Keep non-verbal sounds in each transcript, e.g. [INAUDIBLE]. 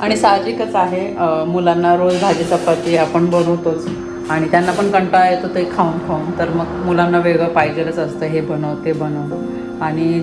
आणि साहजिकच आहे मुलांना रोज भाजी चपाती आपण बनवतोच. आणि त्यांना पण कंटाळा येतो ते खाऊन खाऊन. तर मग मुलांना वेगळं पाहिजेलच असतं हे बनव ते बनव. आणि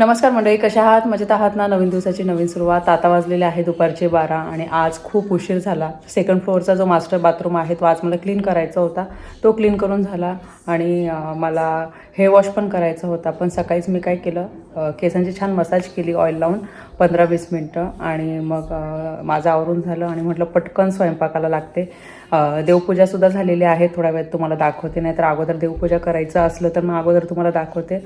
नमस्कार मंडळी कशा आहात? मजेत आहात ना? नवीन दिवसाची नवीन सुरुवात. आता वाजलेले आहे दुपारचे बारा आणि आज खूप उशीर झाला. सेकंड फ्लोअरचा जो मास्टर बाथरूम आहे तो आज मला क्लीन करायचा होता. तो क्लीन करून झाला आणि मला हेअर वॉश पण करायचा होता. पण सकाळीच मी काय केलं केसांची छान मसाज केली ऑइल लावून पंधरा वीस मिनटं आणि मग माझं आवरून झालं आणि म्हटलं पटकन स्वयंपाकाला लागते. देवपूजासुद्धा झालेली आहे. थोड्या वेळात तुम्हाला दाखवते. नाहीतर अगोदर देवपूजा करायचं असलं तर मग अगोदर तुम्हाला दाखवते.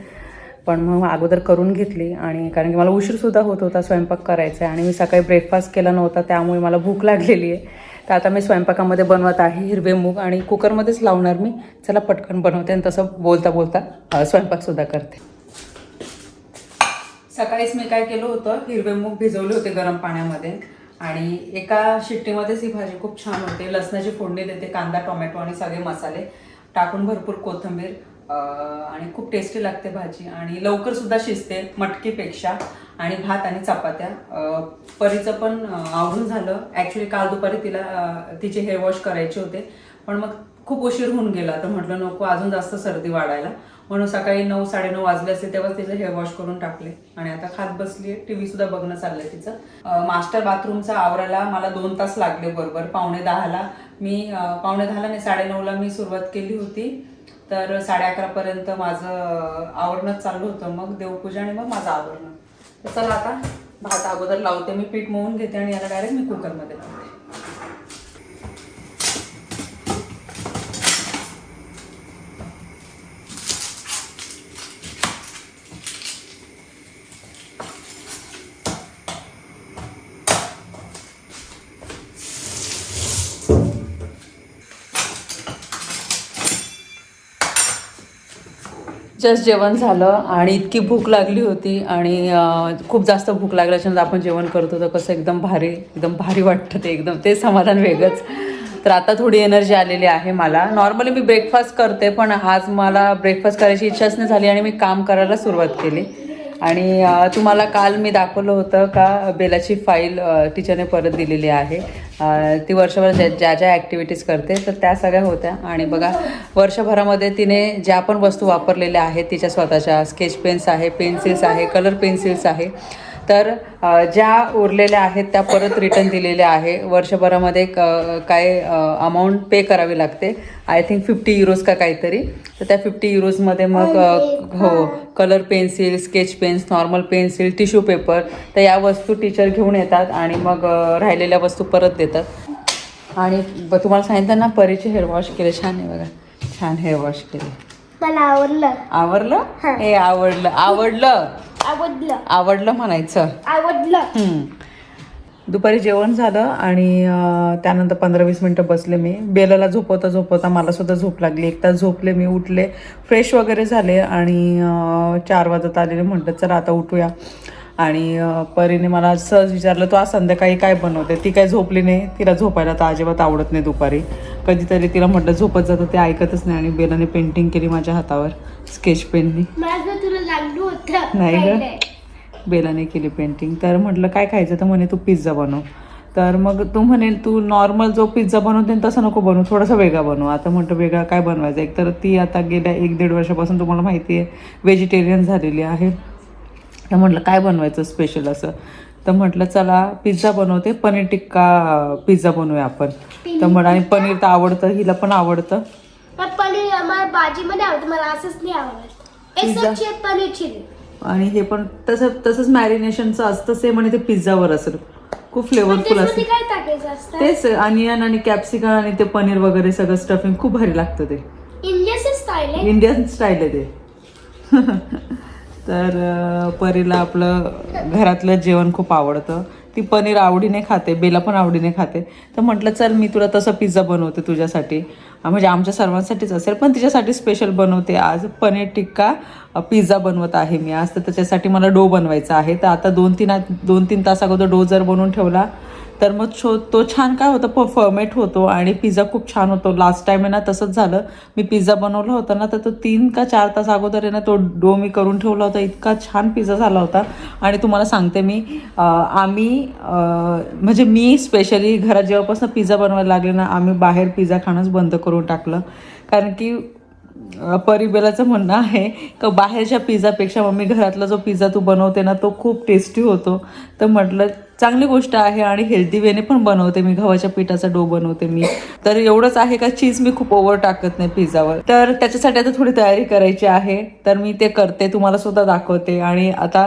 पण मग अगोदर करून घेतली आणि कारण की मला उशीरसुद्धा होत होता स्वयंपाक करायचा आहे आणि मी सकाळी ब्रेकफास्ट केला नव्हता त्यामुळे मला भूक लागलेली आहे. तर आता मी स्वयंपाकामध्ये बनवत आहे हिरवे मूग आणि कुकरमध्येच लावणार मी. चला पटकन बनवते आणि तसं बोलता बोलता स्वयंपाकसुद्धा करते. सकाळीच मी काय केलं होतं हिरवे मूग भिजवले होते गरम पाण्यामध्ये आणि एका शिट्टीमध्येच ही भाजी खूप छान होते. लसणाची फोडणी देते कांदा टोमॅटो आणि सगळे मसाले टाकून भरपूर कोथिंबीर आणि खूप टेस्टी लागते भाजी. आणि लवकर सुद्धा शिजते मटकीपेक्षा. आणि भात आणि चपात्या. परीचं पण आवडून झालं. ॲक्च्युली काल दुपारी तिला तिचे हेअर वॉश करायचे होते. पण मग खूप उशीर होऊन गेला. तर म्हटलं नको अजून जास्त सर्दी वाढायला. म्हणून सकाळी नऊ साडेनऊ वाजले असते तेव्हाच तिचं हेअर वॉश करून टाकले. आणि आता खात बसली आहे टी व्ही सुद्धा बघणं चाललंय तिचं. मास्टर बाथरूमचा आवरायला मला दोन तास लागले बरोबर. पावणे दहाला मी पावणे दहाला नाही साडेनऊला मी सुरुवात केली होती. तर साडे अकरापर्यंत माझं आवरणच आवरणंच चालू होतं. मग देवपूजा आणि मग माझं आवरणं. तर चला आता भात अगोदर लावते मी पीठ मळून घेते आणि याला डायरेक्ट मी कुकरमध्ये लावते जस्ट जेवण झालं आणि इतकी भूक लागली होती आणि खूप जास्त भूक लागल्याच्यानंतर आपण जेवण करतो तर कसं एकदम भारी एकदम भारी वाटतं ते एकदम. ते समाधान वेगळंच. तर आता थोडी एनर्जी आलेली आहे मला. नॉर्मली मी ब्रेकफास्ट करते पण आज मला ब्रेकफास्ट करायची इच्छाच नाही झाली आणि मी काम करायला सुरुवात केली. आणि तुम्हाला काल मी दाखवलं होतं का बेलाची फाईल टीचरने परत दिलेली आहे. ती वर्षभर ज्या ज्या ज्या ॲक्टिव्हिटीज करते तर त्या सगळ्या होत्या. आणि बघा वर्षभरामध्ये तिने ज्या पण वस्तू वापरलेल्या आहेत तिच्या स्वतःच्या स्केच पेन्स आहे पेन्सिल्स आहे कलर पेन्सिल्स आहे. तर ज्या उरलेल्या आहेत त्या परत रिटर्न दिलेल्या आहे. वर्षभरामध्ये क- काय अमाऊंट पे करावी लागते. आय थिंक फिफ्टी युरोज का काहीतरी. तर त्या फिफ्टी युरोजमध्ये मग हो colour pencil sketch pens normal pencil tissue paper तर या वस्तू टीचर घेऊन येतात आणि मग राहिलेल्या वस्तू परत देतात. आणि तुम्हाला सांगितलं ना परीचे हेअर वॉश केले. छान आहे बघा. छान हेअर वॉश केले. मला आवडलं. आवडलं? हे. आवडलं. आवडलं. आवडलं. आवडलं म्हणायचं. आवडलं. दुपारी जेवण झालं आणि अं, त्यानंतर पंधरा वीस मिनटं बसले मी. बेलाला झोपवता झोपवता मला सुद्धा झोप लागली. एक तास झोपले मी उठले. फ्रेश वगैरे झाले आणि अं, चार वाजत आलेले. म्हटलं चला आता उठूया. आणि अं, परीने मला सहज विचारलं तू आज संध्याकाळी काय बनवते? ती काय झोपली नाही? तिला झोपायला तर अजिबात आवडत नाही दुपारी. कधीतरी तिला म्हटलं झोपत जातं ते ऐकतच नाही. आणि बेलाने पेंटिंग केली माझ्या हातावर स्केच पेननी माझं तुला नाही ग. बेलाने केली पेंटिंग तर म्हटलं काय खायचं? तर म्हणे तू पिझ्झा बनव. तर मग तू म्हणे तू नॉर्मल जो पिझ्झा बनवते तसा नको बनवू थोडासा वेगळा बनव. आता म्हटलं वेगळा काय बनवायचं? एक तर ती आता गेल्या एक दीड वर्षापासून तुम्हाला माहिती आहे व्हेजिटेरियन झालेली आहे. तर म्हटलं काय बनवायचं स्पेशल असं? तर म्हटलं चला पिझ्झा बनवते पनीर टिक्का पिझ्झा बनवूया आपण. तर म्हण आणि पनीर तर आवडतं हिला पण आवडतं. पनीर भाजीमध्ये आवडतं मला असंच नाही आवडत. पनीर चिली आणि हे पण तसं तसंच मॅरिनेशनचं असतं सेम आणि ते पिझ्झावर असेल. खूप फ्लेवरफुल त्याच्यामध्ये असतं. तेच अनियन आणि कॅप्सिकम आणि ते पनीर वगैरे सगळं स्टफिंग खूप भारी लागतं ते. इंडियन स्टाईल आहे? इंडियन स्टाईल आहे ते. [LAUGHS] तर परीला आपलं घरातलं जेवण खूप आवडतं. ती पनीर आवडीने खाते बेला पण आवडीने खाते. तर म्हटलं चल मी तुला तसं पिझ्झा बनवते तुझ्यासाठी. म्हणजे आमच्या सर्वांसाठीच असेल पण तिच्यासाठी स्पेशल बनवते. आज पनीर टिक्का पिझ्झा बनवत आहे मी. आज तर त्याच्यासाठी मला डो बनवायचा आहे. तर आता दोन तीन दोन तीन तास अगोदर डो जर बनवून ठेवला तर मग छो तो छान काय होतं प फर्मेट होतो आणि पिझ्झा खूप छान होतो. लास्ट टाइम आहे ना तसंच झालं. मी पिझ्झा बनवला होता ना तर तो तीन का चार तास अगोदर आहे ना तो डो मी करून ठेवला होता. इतका छान पिझ्झा झाला होता. आणि तुम्हाला सांगते मी आम्ही म्हणजे मी स्पेशली घरात जेव्हापासून पिझ्झा बनवायला लागले ना आम्ही बाहेर पिझ्झा खाणंच बंद करून टाकलं. कारण की परिबेलाचं म्हणणं आहे का बाहेरच्या पिझ्झापेक्षा मम्मी घरातला जो पिझ्झा तू बनवते ना तो खूप टेस्टी होतो. तर म्हटलं चांगली गोष्ट आहे आणि हेल्दी वेने पण बनवते मी. गव्हाच्या पिठाचा डो बनवते मी. तर एवढंच आहे का चीज मी खूप ओव्हर टाकत नाही पिझ्झावर तर त्याच्यासाठी आता थोडी तयारी करायची आहे. तर मी ते करते तुम्हाला सुद्धा दाखवते. आणि आता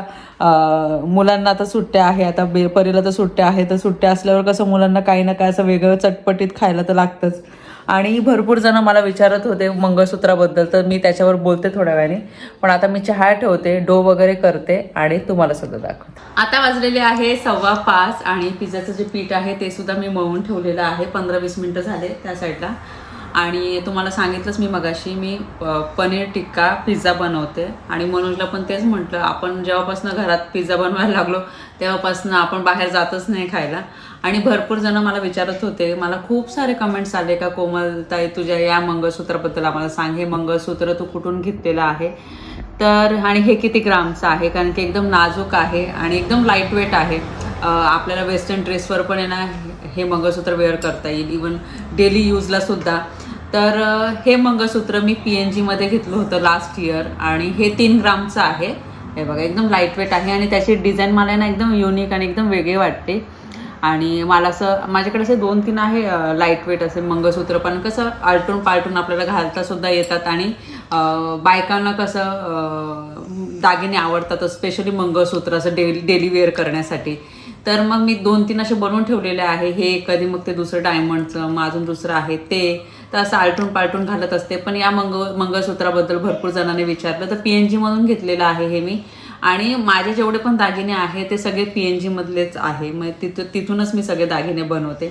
मुलांना आता सुट्ट्या आहे. आता बे परीला तर सुट्ट्या आहे तर सुट्ट्या असल्यावर कसं मुलांना काही ना काय असं वेगळं चटपटीत खायला तर लागतंच. आणि भरपूर जण मला विचारत होते मंगळसूत्राबद्दल तर मी त्याच्यावर बोलते थोड्या वेळाने. पण आता मी चहा ठेवते डो वगैरे करते आणि तुम्हाला सुद्धा दाखवते. आता वाजलेले आहे सव्वा पाच आणि पिझ्झाचं जे पीठ आहे ते सुद्धा मी मळून ठेवलेलं आहे. पंधरा वीस मिनटं झाले त्या साईडला. आणि तुम्हाला सांगितलंच मी मगाशी मी पनीर टिक्का पिझ्झा बनवते. आणि मनोजला पण तेच म्हटलं आपण जेव्हापासून घरात पिझ्झा बनवायला लागलो तेव्हापासून आपण बाहेर जातच नाही खायला. आणि भरपूर जण मला विचारत होते मला खूप सारे कमेंट्स आले का कोमल ताई तुझ्या या मंगळसूत्राबद्दल आम्हाला सांग. हे मंगळसूत्र तू कुठून घेतलेलं आहे? तर आणि हे किती ग्रामचं आहे? कारण की एकदम नाजूक आहे आणि एकदम लाइट वेट आहे आपल्याला वेस्टर्न ड्रेसवर पण आहे ना हे मंगळसूत्र वेअर करता येईल. इवन डेली यूजला सुद्धा. तर हे मंगळसूत्र मी पी एन जीमध्ये घेतलं होतं लास्ट इयर आणि हे तीन ग्रामचं आहे. हे बघा एकदम लाइट वेट आहे आणि त्याची डिझाईन मला ना एकदम युनिक आणि एकदम वेगळी वाटते. आणि मला असं माझ्याकडे असे दोन तीन आहे लाइट वेट असे मंगळसूत्र पण कसं आलटून पालटून आपल्याला घालता सुद्धा येतात आणि बायकांना कसं दागिने आवडतात स्पेशली मंगळसूत्र असं डेली डेली वेअर करण्यासाठी. तर मग मी दोन तीन असे बनवून ठेवलेले आहे. हे कधी मग ते दुसरं डायमंडचं मग अजून दुसरं आहे ते. तर असं आलटून पालटून घालत असते. पण या मंगळ मंगळसूत्राबद्दल भरपूर जणांनी विचारलं. तर पी एन जीमधून घेतलेलं आहे हे मी. आणि माझे जेवढे पण दागिने आहे ते सगळे पी एन जीमधलेच आहे. मग तिथं तिथूनच मी सगळे दागिने बनवते.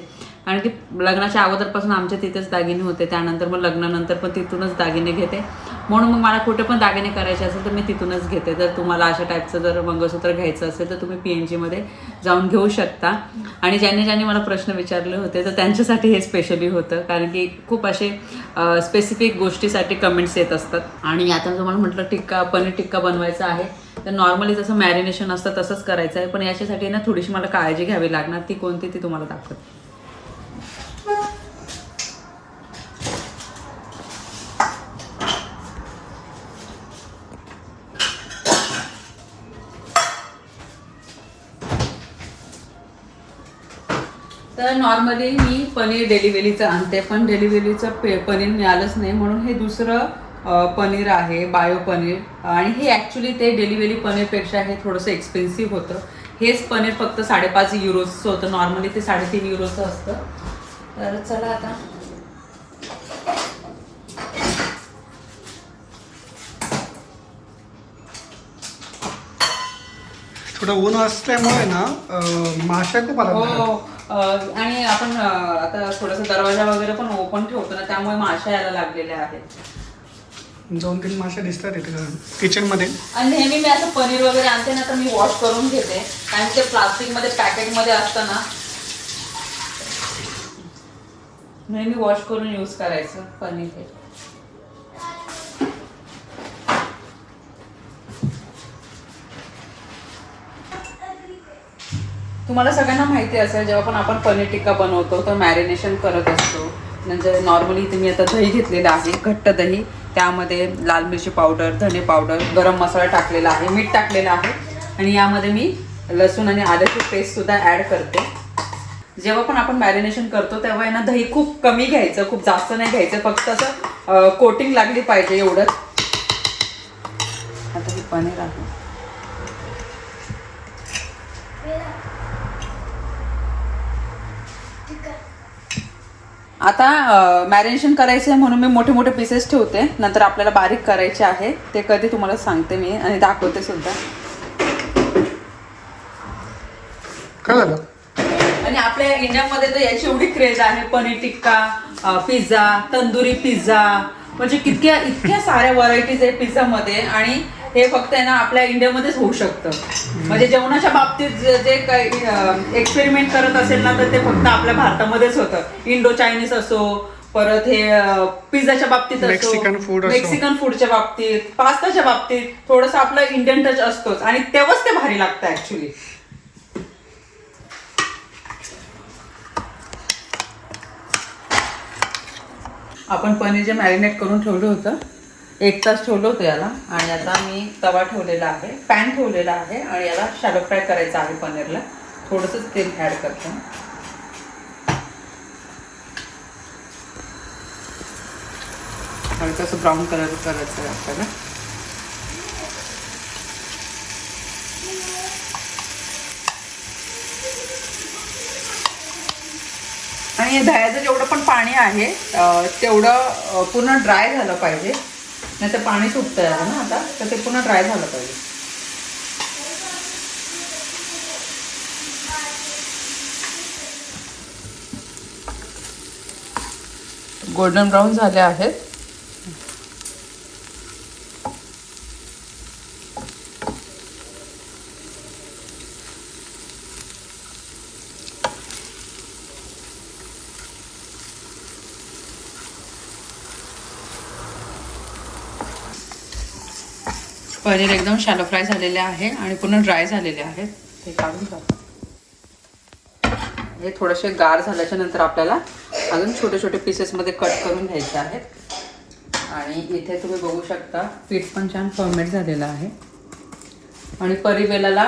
कारण की लग्नाच्या अगोदरपासून आमच्या तिथेच दागिने होते. त्यानंतर मग लग्नानंतर पण तिथूनच दागिने घेते. म्हणून मग मला कुठे पण दागिने करायचे असेल तर मी तिथूनच घेते. जर तुम्हाला अशा टाईपचं जर मंगळसूत्र घ्यायचं असेल तर तुम्ही पी एन जीमध्ये जाऊन घेऊ शकता. आणि ज्यांनी ज्यांनी मला प्रश्न विचारले होते तर त्यांच्यासाठी हे स्पेशली होतं. कारण की खूप असे स्पेसिफिक गोष्टीसाठी कमेंट्स येत असतात. आणि आता तुम्हाला म्हटलं टिक्का पनीर टिक्का बनवायचा आहे. तर नॉर्मली जसं मॅरिनेशन असतं तसंच करायचं आहे. पण याच्यासाठी ना थोडीशी मला काळजी घ्यावी लागणार. ती कोणती ती तुम्हाला दाखवते. तर नॉर्मली मी पनीर डेलिव्हरीचं आणते. पण डेलिव्हरीचं पे पनीर मिळालंच नाही. म्हणून हे दुसरं पनीर आहे बायो पनीर. आणि हे ॲक्च्युली ते डेलिव्हरी पनीरपेक्षा हे थोडंसं एक्सपेन्सिव्ह होतं. हेच पनीर फक्त साडेपाच युरोचं होतं. नॉर्मली ते साडेतीन युरोचं असतं. तर चला आता. थोडं ऊन असल्यामुळे ना अं, माश्या खूप आला हो अ, आणि आपण आता थोडंसं दरवाजा वगैरे पण ओपन ठेवतो ना त्यामुळे माशा यायला लागलेल्या आहेत. दोन तीन मासे दिसतात इथे किचनमध्ये आणि नेहमी मी असं पनीर वगैरे आणते ना तर मी वॉश करून घेते. कारण ते प्लास्टिकमध्ये पॅकेटमध्ये असतं ना. नेहमी वॉश करून यूज करायचं पनीर हे. तुम्हाला सगळ्यांना माहिती असेल जेव्हा पण आपण पनीर टिक्का बनवतो तर मॅरिनेशन करत असतो. म्हणजे नॉर्मली इथे मी आता दही घेतलेलं आहे घट्ट दही. त्यामध्ये लाल मिरची पावडर धने पावडर गरम मसाला टाकलेला आहे मीठ टाकलेलं आहे. आणि यामध्ये मी लसूण आणि आल्याची पेस्टसुद्धा ॲड करते. जेव्हा पण आपण मॅरिनेशन करतो तेव्हा यांना दही खूप कमी घ्यायचं खूप जास्त नाही घ्यायचं. फक्त असं कोटिंग लागली पाहिजे एवढंच. आता हे पनीर आहे आता मॅरिनेशन करायचं आहे म्हणून मी मोठे मोठे पीसेस ठेवते. नंतर आपल्याला बारीक करायचे आहे. ते कधी तुम्हाला सांगते मी आणि दाखवते सुद्धा. काय झालं? आणि आपल्या इंडियामध्ये तर याची एवढी क्रेज आहे. पनीर टिक्का पिझ्झा तंदुरी पिझ्झा म्हणजे कितक्या इतक्या साऱ्या व्हरायटीज आहे पिझ्झामध्ये आणि हे फक्त आहे ना आपल्या इंडियामध्येच होऊ शकतं. म्हणजे जेवणाच्या बाबतीत जे काही एक्सपेरिमेंट करत असेल ना तर ते फक्त आपल्या भारतामध्येच होतं. इंडो चायनीज असो परत हे पिझ्झाच्या बाबतीत food असो. मेक्सिकन फूडच्या बाबतीत पास्ताच्या बाबतीत थोडंसं आपलं इंडियन टच असतोच. आणि तेव्हाच ते भारी लागतं ऍक्च्युली आपण पनीर जे मॅरिनेट करून ठेवलं होतं एक तास ठेवलं होतं याला. आणि आता मी तवा ठेवलेला आहे पॅन ठेवलेला आहे आणि याला शॅलो फ्राय करायचं आहे पनीरला. थोडंसंच तेल ॲड करतो. आणि तसं ब्राऊन कलर करायचं आहे आपल्याला. आणि दह्याचं जेवढं पण पाणी आहे तेवढं पूर्ण ड्राय झालं पाहिजे. नाही तर पाणी सुटतं आहे ना आता तर ते पुन्हा ड्राय झालं पाहिजे. गोल्डन ब्राऊन झाले आहेत. पनीर एकदम शॅलो फ्राय झालेले आहे आणि पूर्ण ड्राय झालेले आहेत. ते काढून टाकू. हे थोडेसे गार झाल्याच्यानंतर आपल्याला अजून छोटे छोटे पीसेसमध्ये कट करून घ्यायचे आहेत. आणि इथे तुम्ही बघू शकता पीठ पण छान फर्मेट झालेलं आहे. आणि परिवेलाला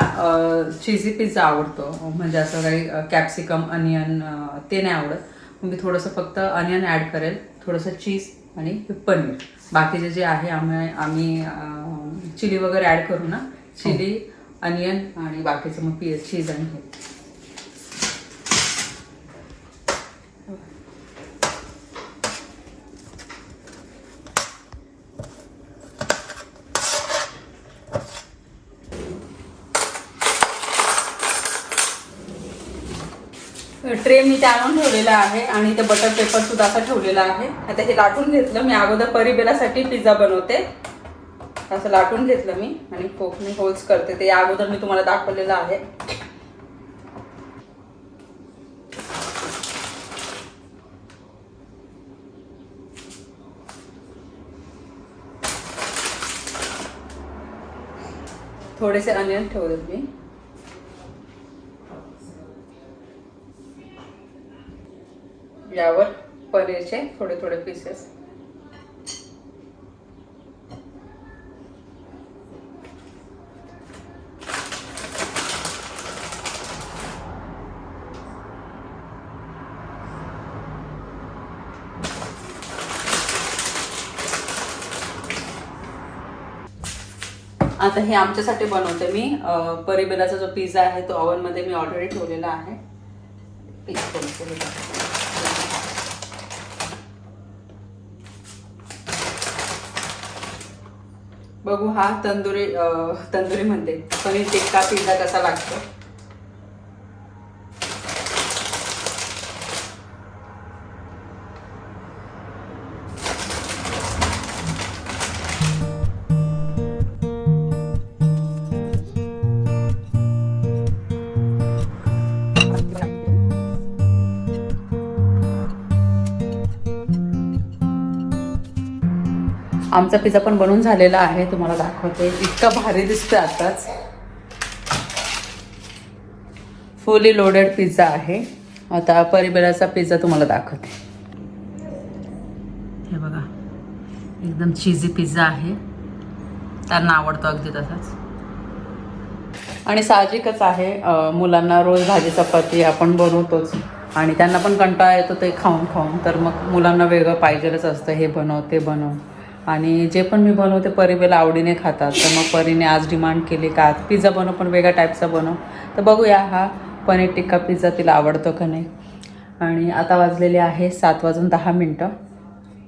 चिझी पिझ्झा आवडतो. म्हणजे असं काही कॅप्सिकम अनियन ते नाही आवडत. मग मी थोडंसं फक्त अनियन ॲड करेल थोडंसं चीज आणि पनीर. बाकीचे जे आहे आम्ही आम्ही चिली वगैरे ॲड करू ना. चिली अनियन आणि बाकीचं मग पी चीज आणि हे. ट्रे मी ते आणून ठेवलेला आहे आणि ते बटर पेपर सुद्धा असा ठेवलेला आहे. आता हे लाटून घेतलं मी अगोदर परिबेलासाठी पिझ्झा बनवते. असं लाटून घेतलं मी आणि कोकणी होल्स करते. ते अगोदर मी तुम्हाला दाखवलेलं आहे. थोडेसे अनियन ठेवलेत मी. यावर पनीरचे थोडे थोडे पीसेस आता हे आमच्यासाठी बनवते मी. अं, परिबेलाचा जो पिझ्झा आहे तो ओव्हनमध्ये मी ऑलरेडी ठेवलेला आहे. पीस बघू हा तंदुरी तंदुरी म्हणते. पनीर टिक्का पिझ्झा कसा लागतो? आमचा पिझ्झा पण बनवून झालेला आहे तुम्हाला दाखवते. इतका भारी दिसतोय आताच. फुली लोडेड पिझ्झा आहे. आता परिबेलाचा पिझ्झा तुम्हाला दाखवते. हे बघा एकदम चिझी पिझ्झा आहे. त्यांना आवडतो अगदी तसाच. आणि साहजिकच आहे मुलांना रोज भाजी चपाती आपण बनवतोच. आणि त्यांना पण कंटाळा येतो ते खाऊन खाऊन. तर मग मुलांना वेगळं पाहिजेलच असतं हे बनव ते बनव. आणि जे पण मी बनवते परिबेला आवडीने खातात. तर मग परीने आज डिमांड केली का पिझ्झा बनव पण वेगळ्या टाईपचा बनव. तर बघूया हा पनीर टिक्का पिझ्झा तिला आवडतो का नाही. आणि आता वाजलेले आहे सात वाजून दहा मिनटं.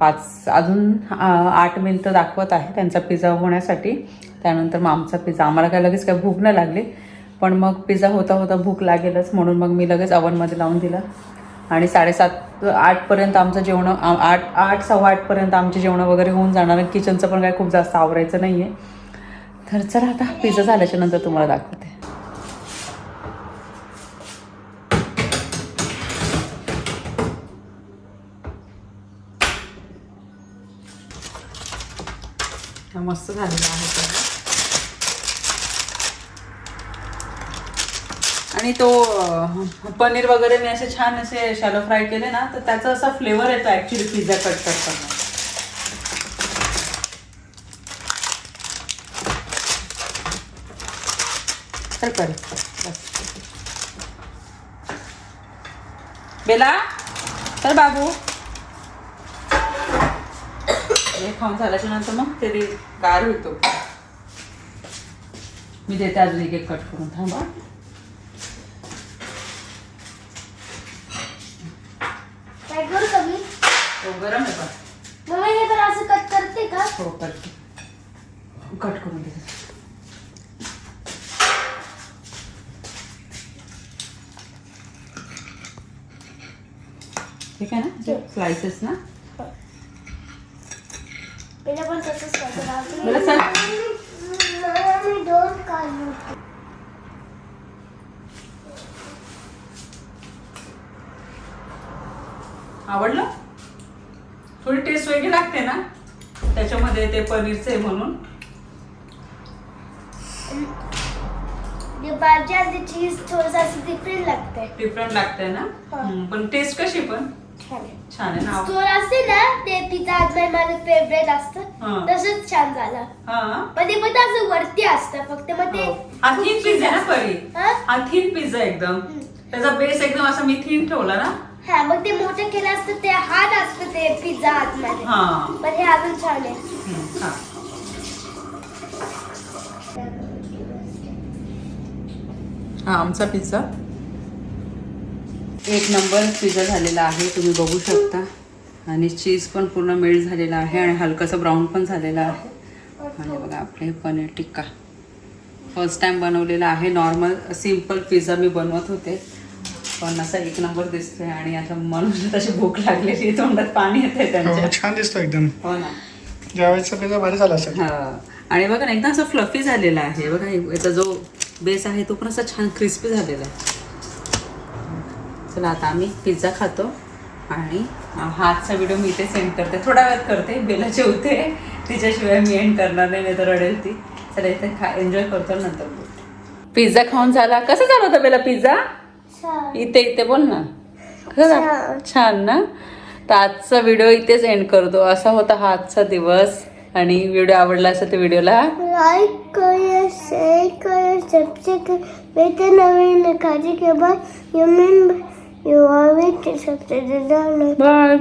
पाच अजून आठ मिनटं दाखवत आहे त्यांचा पिझ्झा होण्यासाठी. त्यानंतर मग आमचा पिझ्झा. आम्हाला काय लगेच काय भूक नाही लागली. पण मग पिझ्झा होता होता भूक लागेलच. म्हणून मग मी लगेच अवनमध्ये लावून दिला. आणि साडेसात आठपर्यंत आमचं जेवणं आठ आठ सव्वा आठपर्यंत आमचे जेवणं वगैरे होऊन जाणार किचनचं पण काय खूप जास्त आवरायचं नाही आहे तर चला आता पिझ्झा झाल्याच्यानंतर तुम्हाला दाखवते. मस्त झालेला आहे. आणि तो पनीर वगैरे मी असे छान असे शॅलो फ्राय केले ना तर त्याचा असा फ्लेवर येतो ऍक्च्युली पिझ्झा कट करताना. तर कर बेला? तर बाबू. हे खाऊन झाल्याच्यानंतर मग ते ते गार होतो. मी देते अजून एक एक कट करून. थांबा काय करू कमी तो गरम आहे पण मम्मी हे तर असं कट करते का? हो करते कट करून ठीक आहे ना? स्लाइसेस ना? पहिला पण तसंच करते मला चल. मी दोन काढू आवडलं? थोडी टेस्ट वेगळी लागते ना? त्याच्यामध्ये ते पनीरचे म्हणून. भाजी आणि चीज थोडंसं डिफरंट लागते. डिफरंट लागते ना? पण टेस्ट कशी पण? छान आहे. छान आहे ना? स्टोर असते ना ते पिझ्झा हातमध्ये माझं फेवरेट. असतं. तसंच छान झालं. हा. पण ते फक्त असं वरती असतं फक्त मग ते हो. हा थिन पिझ्झा आहे ना परी? हा? हा थिन पिझ्झा एकदम. त्याचा बेस एकदम असा मी थिन ठेवला ना? हा मग ते मोठं केलं असतं ते हात असतं ते पिझ्झा हातमध्ये हा. पण हे अजून छान आहे. हम्म, हा. हा आमचा पिझ्झा. एक नंबर पिझ्झा झालेला आहे तुम्ही बघू शकता. आणि चीज पण पूर्ण मेल्ट झालेला आहे आणि हलकासा ब्राऊन पण झालेला आहे. आणि बघा आपले पनीर टिक्का. फर्स्ट टाइम बनवलेला आहे. नॉर्मल सिंपल पिझ्झा मी बनवत होते. पण असा एक नंबर दिसतोय आणि आता म्हणून तशी भूक लागलेली आहे, तोंडात पाणी येते हो, त्यांच्या. छान दिसतो एकदम. हो ना. ज्यावेळेचा पिझ्झा भारी झाला असेल. हा. आणि बघा ना एकदम असं फ्लफी झालेला आहे. बघा याचा जो बेस आहे तो पण असा छान क्रिस्पी झालेला आहे. चला आता आम्ही पिझ्झा खातो आणि हा आजचा व्हिडिओ मी इथे सेंड करते. थोड्या वेळात करते बेला जेवते. तिच्याशिवाय मी एंड करणार नाही नाही तर रडेल ती. चला इथे खा एन्जॉय करतो नंतर पिझ्झा खाऊन झाला. कसं झाला होता बेला पिझ्झा इथे इथे बोल ना. झालं? छान. ना. तर आजचा व्हिडिओ इथेच एंड करतो. असा होता हा आजचा दिवस. आणि व्हिडिओ आवडला असेल तर व्हिडिओला लाईक करूया शेअर करूया सबस्क्राईब वेळ नवीन खाजी के बाद you mean you are with subscribe bye